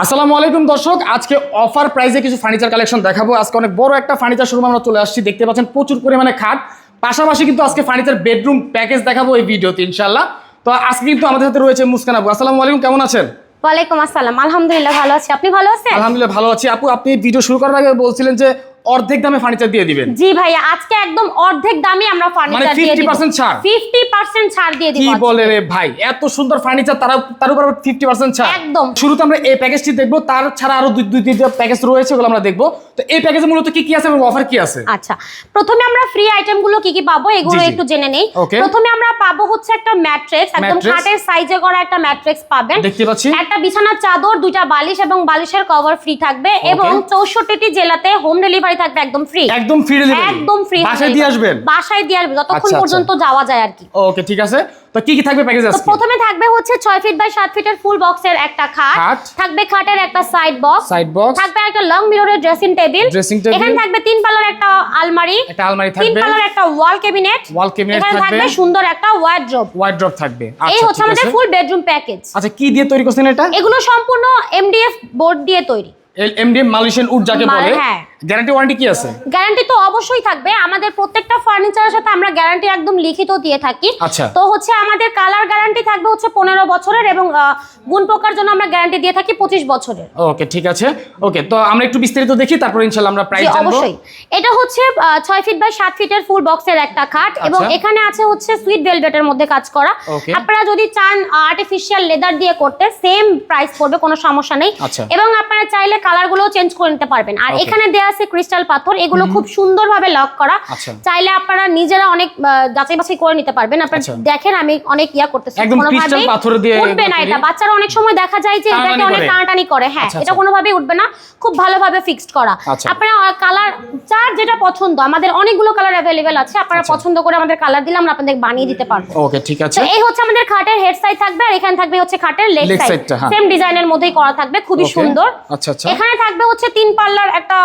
আসসালামু আলাইকুম দর্শক আজকে অফার প্রাইজে কিছু ফার্নিচার কালেকশন দেখাবো। আজকে অনেক বড় একটা ফার্নিচার শোরুম আমরা চলে আসছি। দেখতে পাচ্ছেন প্রচুর পরিমাণে খাট। পাশাপাশি কিন্তু আজকে ফার্নিচার বেডরুম প্যাকেজ দেখাবো এই ভিডিওতে ইনশাল্লাহ তো আজকে কিন্তু আমাদের সাথে রয়েছে মুস্কান আবু। আসসালামু আলাইকুম কেমন আছেন? ওয়ালাইকুম আসসালাম। আলহামদুলিল্লাহ ভালো আছি। আপনি ভালো আছেন? আলহামদুলিল্লাহ ভালো আছি। আপু আপনি ভিডিও শুরু করার আগে বলছিলেন যে অর্ধেক দামে ফার্নিচার দিয়ে দিবেন। জি ভাইয়া আজকে একদম অর্ধেক দামে আমরা ফার্নিচার দিয়ে দিব। 50% ছাড়? 50% ছাড় দিয়ে দিব কি বলে রে ভাই এত সুন্দর ফার্নিচার তার তার উপর ফিফটি পার্সেন্ট ছাড়। একদম। শুরুতে আমরা এই প্যাকেজটি দেখব তার ছাড়া আরও দুই দুই তিনটা প্যাকেজ রয়েছে ওগুলো আমরা দেখব। তো এই প্যাকেজে মূলত কি কি আছে এবং অফার কি আছে? আচ্ছা প্রথমে আমরা ফ্রি আইটেমগুলো কি কি পাবো এগুলো। একটু জেনে নেই। প্রথমে আমরা পাবো হচ্ছে একটা ম্যাট্রেক্স একদম। খাটের সাইজে করা একটা ম্যাট্রেক্স পাবেন। দেখতে পাচ্ছি। একটা বিছানার চাদর দুইটা বালিশ এবং বালিশের কভার ফ্রি থাকবে। এবং চৌষট্টিটি জেলাতে হোম ডেলিভারি থাকবে একদম ফ্রি একদম ফ্রি ডেলিভারি একদম ফ্রি বাসায় দিয়ে আসবেন? বাসায় দিয়ে আসবে যতক্ষণ আচ্ছা, আচ্ছা। পর্যন্ত যাওয়া যায় আর কি। ওকে ঠিক আছে। তো কি কি থাকবে প্যাকেজ আজকে? প্রথমে থাকবে হচ্ছে ছয় ফিট বাই সাত ফিটের ফুল বক্সের একটা খাট। থাকবে খাটের একটা সাইড বক্স সাইড বক্স থাকবে একটা লং মিররের ড্রেসিং টেবিল Dressing table। এখানে থাকবে তিন পাল্লার একটা আলমারি। একটা আলমারি থাকবে তিন থাকবে। পাল্লার একটা ওয়াল ক্যাবিনেট Wall cabinet এখানে থাকবে। থাকবে সুন্দর একটা ওয়ার্ড্রোব ওয়াইড্রপ থাকবে। এই আচ্ছা হচ্ছে আমাদের ফুল বেডরুম প্যাকেজ আচ্ছা কি দিয়ে তৈরি করছেন এটা? এগুলো সম্পূর্ণ এমডিএফ বোর্ড দিয়ে তৈরি। এমডিএফ মালয়েশিয়ান উড যাকে বলে। হ্যাঁ। গ্যারান্টি ওয়ারেন্টি কি আছে? গ্যারান্টি তো অবশ্যই থাকবে। আমাদের প্রত্যেকটা ফার্নিচারের সাথে আমরা গ্যারান্টি একদম লিখিত দিয়ে থাকি। আচ্ছা। তো হচ্ছে আমাদের কালার গ্যারান্টি থাকবে হচ্ছে পনেরো বছরের এবং গুণ পোকার জন্য আমরা গ্যারান্টি দিয়ে থাকি পঁচিশ বছরের। ওকে ঠিক আছে। ওকে তো আমরা একটু বিস্তারিত দেখি তারপর ইনশাআল্লাহ আমরা প্রাইস জানব। অবশ্যই। এটা হচ্ছে ছয় ফিট বাই সাত ফিটের ফুল বক্সের একটা খাট এবং আচ্ছা। এখানে আছে হচ্ছে সুইট ভেলভেটের মধ্যে কাজ করা। আপনারা যদি চান আর্টিফিশিয়াল লেদার দিয়ে করতে সেম প্রাইস পড়বে কোনো সমস্যা নেই। আচ্ছা। এবং আপনারা চাইলে কালারগুলো চেঞ্জ করে নিতে পারবেন। আর এখানে দেওয়া আছে ক্রিস্টাল পাথর এগুলো খুব সুন্দরভাবে লক করা আচ্ছা। চাইলে আপনারা নিজেরা অনেক যাচাই বাছাই করে নিতে পারবেন আপনারা আচ্ছা। দেখেন আমি অনেক ইয়া করতেছি দিয়ে উঠবে না এটা বাচ্চারা অনেক সময় দেখা যায় যে এটাকে অনেক। টানাটানি করে হ্যাঁ আচ্ছা, এটা। কোনোভাবেই উঠবে না খুব ভালোভাবে ফিক্সড করা। আপনারা কালার যার যেটা পছন্দ আমাদের অনেকগুলো কালার অ্যাভেলেবেল আছে আপনারা। পছন্দ করে আমাদের কালার দিলে আমরা আপনাদের বানিয়ে দিতে পারব ওকে ঠিক আছে তো এই হচ্ছে আমাদের খাটের হেড সাইড থাকবে আর এখানে থাকবে হচ্ছে খাটের লেগ সাইড। সেম ডিজাইনের মধ্যেই করা থাকবে খুবই সুন্দর আচ্ছা, আচ্ছা। এখানে থাকবে হচ্ছে তিন পাল্লার একটা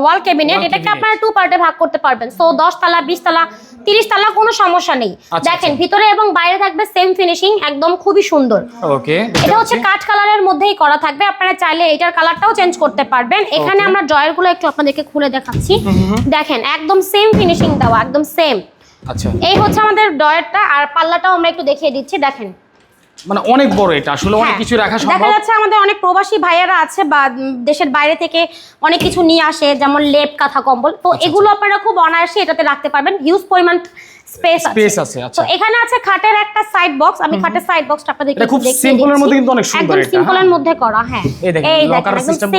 ওয়াল ক্যাবিনেট এটাকে। আপনারা টু পার্টে ভাগ করতে পারবেন। সো দশ তালা বিশ তালা তিরিশ তালা কোনো সমস্যা নেই। আচ্ছা, দেখেন আচ্ছা। ভিতরে এবং বাইরে থাকবে সেম ফিনিশিং একদম খুবই সুন্দর। ওকে এটা হচ্ছে কাঠ কালারের মধ্যেই করা থাকবে। আপনারা চাইলে এটার কালারটাও চেঞ্জ করতে পারবেন। এখানে আমরা ড্রয়ারগুলো একটু আপনাদেরকে খুলে দেখাচ্ছি। দেখেন একদম সেম ফিনিশিং দেওয়া একদম সেম আচ্ছা। এই হচ্ছে আমাদের ড্রয়ারটা আর পাল্লাটাও আমরা একটু দেখিয়ে দিচ্ছি। দেখেন মানে অনেক বড় এটা আসলে অনেক হ্যাঁ, কিছু রাখা দেখা যাচ্ছে আমাদের অনেক প্রবাসী ভাইয়েরা আছে বা দেশের বাইরে থেকে অনেক কিছু নিয়ে আসে যেমন লেপ কাঁথা কম্বল। তো আচ্ছা, এগুলো আপনারা খুব অনায়াসে এটাতে রাখতে পারবেন। হিউজ পরিমাণ স্পেস আছে, আচ্ছা। তো এখানে আছে খাটের একটা সাইড বক্স আমি খাটের সাইড বক্সটা খুব একটু দেখিয়ে simple এর দিচ্ছি। মধ্যে কিন্তু অনেক সুন্দর একদম সিম্পলের হ্যাঁ। মধ্যে করা হ্যাঁ। এই দেখেন,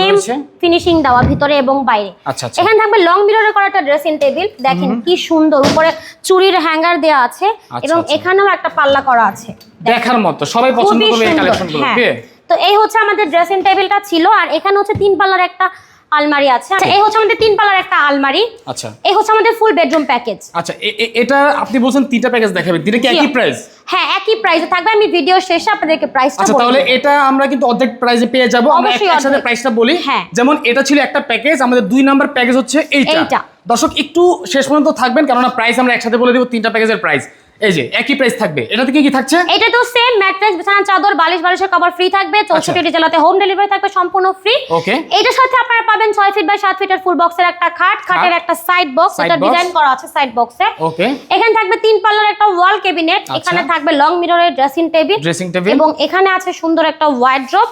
রয়েছে। ফিনিশিং দেওয়া ভিতরে এবং বাইরে। আচ্ছা, আচ্ছা। এখানে থাকবে লং মিররে করা একটা ড্রেসিং টেবিল দেখেন কি সুন্দর। উপরে চুরির হ্যাঙ্গার দেওয়া আছে আচ্ছা, এবং আচ্ছা। এখানেও একটা পাল্লা করা আছে। দেখার মতো সবাই পছন্দ করবে এই কালেকশনগুলো হ্যাঁ। ওকে তো এই হচ্ছে আমাদের ড্রেসিং টেবিলটা ছিল আর এখানে হচ্ছে তিন পাল্লার একটা আলমারি আছে। আর এই হচ্ছে আমাদের তিন পাল্লার একটা আলমারি। আচ্ছা। এই হচ্ছে আমাদের ফুল বেডরুম প্যাকেজ আচ্ছা এটা আপনি বলছেন তিনটা প্যাকেজ দেখাবেন তিনটা কি একই প্রাইস হ্যাঁ একই প্রাইসে থাকবে আমি ভিডিও শেষে আপনাদেরকে প্রাইসটা আচ্ছা তাহলে এটা আমরা কিন্তু অর্ধেক প্রাইসে পেয়ে যাব আমরা একসাথে। প্রাইসটা বলি। হ্যাঁ। যেমন এটা ছিল একটা প্যাকেজ আমাদের দুই নাম্বার প্যাকেজ হচ্ছে এইটা। এইটা। দর্শক একটু শেষ পর্যন্ত থাকবেন কেননা প্রাইস আমরা একসাথে বলে দিব তিনটা প্যাকেজের প্রাইস এই যে একই প্রাইস থাকবে। এটা থেকে কি থাকছে? এটা তো সেম ম্যাট্রেস বিছানা চাদর বালিশ বালিশের কভার ফ্রি থাকবে চৌষট্টি জেলাতে হোম ডেলিভারি থাকবে সম্পূর্ণ ফ্রি Okay. এটার সাথে আপনারা পাবেন ছয় ফিট বাই সাত ফিটের ফুল বক্সের একটা খাট। খাটের একটা সাইড বক্স এটা ডিজাইন করা আছে সাইড বক্সে ওকে এখানে থাকবে তিন পাল্লার একটা ওয়াল ক্যাবিনেট আচ্ছা। এখানে থাকবে লং মিররের ড্রেসিং টেবিল ড্রেসিং টেবিল এবং এখানে আছে সুন্দর একটা ওয়ার্ড্রপ।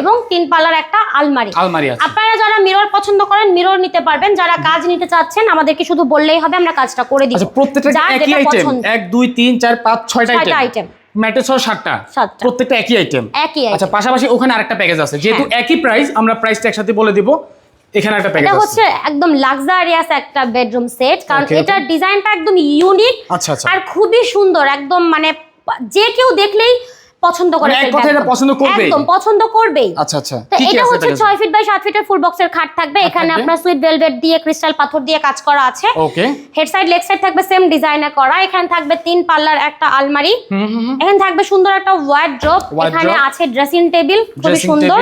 এবং তিন পাল্লার একটা আলমারি। আলমারি আছে। আপনারা যারা মিরর পছন্দ করেন মিরর নিতে পারবেন। যারা কাজ নিতে চাচ্ছেন আমাদেরকে শুধু বললেই হবে আমরা কাজটা করে দিব। আচ্ছা প্রত্যেকটা একই আইটেম পছন্দ। এক দুই তিন চার পাঁচ ছয়টা আইটেম item। ম্যাটে ছয় সাতটা। প্রত্যেকটা একই আইটেম একই আচ্ছা পাশাপাশি ওখানে আরেকটা প্যাকেজ আছে যেহেতু একই প্রাইস আমরা প্রাইসটা একসাথে বলে দিব এখানে একটা প্যাকেজ এটা হচ্ছে একদম লাক্সারিয়াস একটা বেডরুম সেট কারণ. এটার ডিজাইনটা একদম ইউনিক আচ্ছা, আচ্ছা। আর খুবই সুন্দর একদম মানে যে কেউ দেখলেই পছন্দ করে মানে এক ফেলবে এটা একদম। পছন্দ করবেই। একদম পছন্দ করবেই। আচ্ছা আচ্ছা। এটা হচ্ছে প্যাকেজে? ছয় ফিট বাই সাত ফিটের ফুল বক্সের খাট থাকবে। এখানে আপনার সুইট ভেলভেট দিয়ে ক্রিস্টাল পাথর দিয়ে কাজ করা আছে। Okay head side leg side থাকবে সেম ডিজাইনে করা। এখানে থাকবে তিন পাল্লার একটা আলমারি। এখানে থাকবে সুন্দর একটা ওয়ার্ড্রপ। এখানে আছে ড্রেসিং টেবিল Dressing সুন্দর।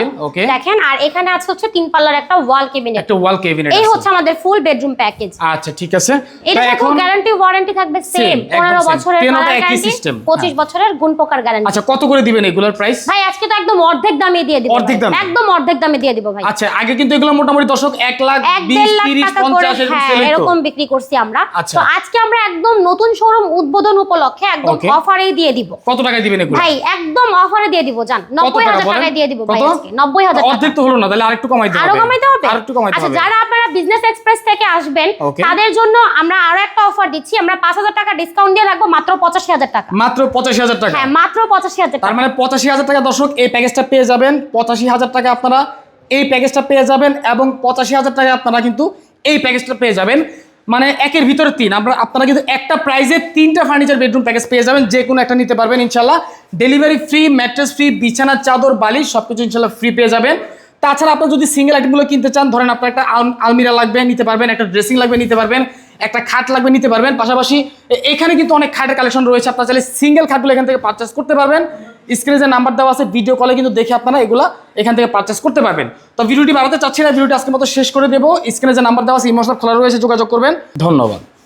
দেখেন আর এখানে আছে হচ্ছে তিন পাল্লার একটা ওয়াল ক্যাবিনেট একটা ওয়াল এই হচ্ছে আমাদের ফুল বেডরুম প্যাকেজ আচ্ছা ঠিক আছে। এটা এখন গ্যারান্টি ওয়ারেন্টি থাকবে সেম Same, একদম পনেরো same। বছরের গ্যারান্টি system, পঁচিশ হ্যাঁ। বছরের গুণ পোকার গ্যারান্টি আচ্ছা কতগুলো করে দিবেন এগুলোর প্রাইস ভাই আজকে তো একদম অর্ধেক দামে দিয়ে দিব অর্ধেক। দামে? একদম অর্ধেক দামে দিয়ে দিব ভাই। আচ্ছা আগে কিন্তু এগুলো মোটামুটি দর্শক এক লাখ এক বিশ দেড় লাখ তিরিশ টাকা করে পঞ্চাশ এরকম হ্যাঁ এরকম বিক্রি করছি আমরা। আচ্ছা। তো আজকে আমরা একদম নতুন শোরুম উদ্বোধন উপলক্ষে একদম. অফারেই দিয়ে দিব। কত টাকায় দিবেন এগুলো? ভাই একদম অফারে দিয়ে দিব জান। নব্বই টাকা হাজার বলেন? টাকায় দিয়ে দিব ভাই আজকে নব্বই হাজার টাকা। অর্ধেক তো হলো না তাহলে আরেকটু কমাইতে হবে। আরও কমাইতে হবে? আরেকটু কমাইতে আচ্ছা যারা আপনারা বিজনেস এক্সপ্রেস থেকে আসবেন তাদের জন্য আমরা আরও একটা অফার দিচ্ছি। আমরা পাঁচ হাজার টাকা ডিসকাউন্ট দিয়ে রাখব মাত্র পঁচাশি হাজার টাকা। মাত্র পঁচাশি হাজার টাকা? হ্যাঁ মাত্র পঁচাশি হাজার তার মানে পঁচাশি হাজার টাকা দর্শক এই প্যাকেজটা পেয়ে যাবেন। পঁচাশি হাজার টাকা আপনারা এই প্যাকেজটা পেয়ে যাবেন এবং পঁচাশি হাজার টাকা আপনারা কিন্তু এই প্যাকেজটা পেয়ে যাবেন। মানে একের ভিতরে তিন। আপনার আপনারা কিন্তু একটা প্রাইজে তিনটা ফার্নিচার বেডরুম প্যাকেজ পেয়ে যাবেন। যে কোনো একটা নিতে পারবেন ইনশাল্লাহ ডেলিভারি ফ্রি ম্যাট্রেস ফ্রি বিছানা, চাদর, বালিশ সব কিছু ইনশাল্লাহ ফ্রি পেয়ে যাবেন। তাছাড়া আপনার যদি সিঙ্গেল আইটেমগুলো কিনতে চান, ধরেন আপনার একটা আল- আলমিরা লাগবে, নিতে পারবেন, একটা ড্রেসিং লাগবে, নিতে পারবেন, একটা খাট লাগবে, নিতে পারবেন। পাশাপাশি এখানে কিন্তু অনেক খাটের কালেকশন রয়েছে। আপনার চাইলে সিঙ্গেল খাটগুলো এখান থেকে পারচেস করতে পারবেন। স্ক্রিনে যে নাম্বার দেওয়া আছে ভিডিও কলে কিন্তু দেখে আপনারা এগুলো এখান থেকে পারচেস করতে পারবেন। তো ভিডিওটি বাড়াতে চাচ্ছি না, ভিডিওটি আজকের মতো শেষ করে দেবো। স্ক্রিনে যে নাম্বার দেওয়া আছে ইমোশনাল খোলা রয়েছে, যোগাযোগ করবেন। ধন্যবাদ।